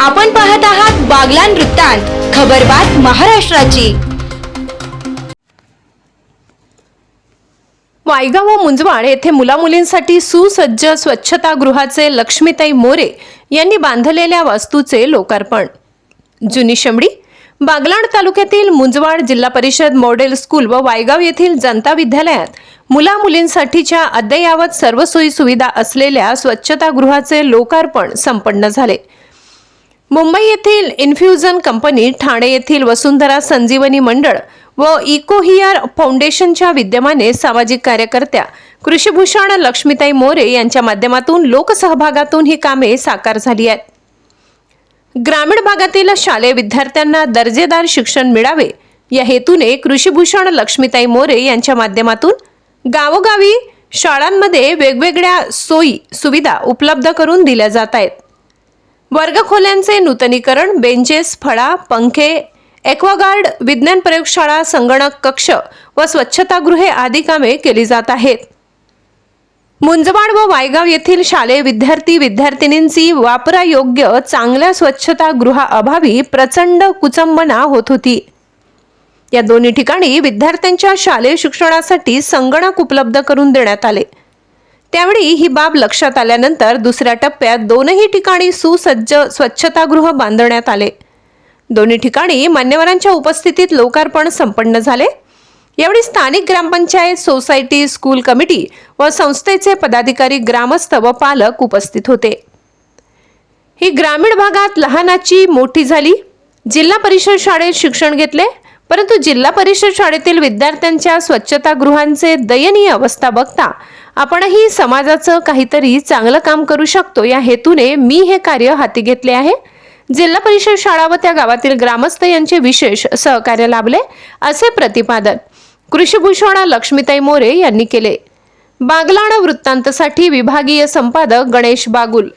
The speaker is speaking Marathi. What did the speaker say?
आपण पाहत आहात बागलान वृत्तांत खबरबात महाराष्ट्राची. वायगाव व मुंजवाड येथे मुलामुलींसाठी सुसज्ज स्वच्छतागृहाचे लक्ष्मीताई मोरे यांनी बांधलेल्या वास्तूचे लोकार्पण. जुनी शमडी बागलाण तालुक्यातील मुंजवाड जिल्हा परिषद मॉडेल स्कूल व वायगाव येथील जनता विद्यालयात मुला मुलींसाठीच्या अद्ययावत सर्व सोयी सुविधा असलेल्या स्वच्छतागृहाचे लोकार्पण संपन्न झाले. मुंबई येथील इन्फ्युजन कंपनी ठाणे येथील वसुंधरा संजीवनी मंडळ व इकोहियर फाउंडेशनच्या विद्यमाने सामाजिक कार्यकर्त्या कृषीभूषण लक्ष्मीताई मोरे यांच्या माध्यमातून लोकसहभागातून ही कामे साकार झाली आहेत. ग्रामीण भागातील शालेय विद्यार्थ्यांना दर्जेदार शिक्षण मिळावे या हेतूने कृषीभूषण लक्ष्मीताई मोरे यांच्या माध्यमातून गावोगावी शाळांमध्ये वेगवेगळ्या सोयी सुविधा उपलब्ध करून दिल्या जात आहेत. वर्गखोल्यांचे नूतनीकरण बेंचेस फळा पंखे एक्वागार्ड विज्ञान प्रयोगशाळा संगणक कक्ष व स्वच्छतागृहे आदी कामे केली जात आहेत. मुंजवाड व वायगाव येथील शालेय विद्यार्थी विद्यार्थिनींची वापरायोग्य चांगल्या स्वच्छतागृहाअभावी प्रचंड कुचंबना होत होती. या दोन्ही ठिकाणी विद्यार्थ्यांच्या शालेय शिक्षणासाठी संगणक उपलब्ध करून देण्यात आले. त्यावेळी ही बाब लक्षात आल्यानंतर दुसऱ्या टप्प्यात दोनही ठिकाणी सुसज्ज स्वच्छतागृह बांधण्यात आले. दोन्ही ठिकाणी मान्यवरांच्या उपस्थितीत लोकार्पण संपन्न झाले. यावेळी स्थानिक ग्रामपंचायत सोसायटी स्कूल कमिटी व संस्थेचे पदाधिकारी ग्रामस्थ व पालक उपस्थित होते. ही ग्रामीण भागात लहानाची मोठी झाली. जिल्हा परिषद शाळेत शिक्षण घेतले. परंतु जिल्हा परिषद शाळेतील विद्यार्थ्यांच्या स्वच्छतागृहांचे दयनीय अवस्था बघता आपणही समाजाचं काहीतरी चांगलं काम करू शकतो. या हेतूने मी हे कार्य हाती घेतले आहे. जिल्हा परिषद शाळा व त्या गावातील ग्रामस्थ यांचे विशेष सहकार्य लाभले असे प्रतिपादन कृषीभूषण लक्ष्मीताई मोरे यांनी केले. बागलाण वृत्तांतसाठी विभागीय संपादक गणेश बागुल.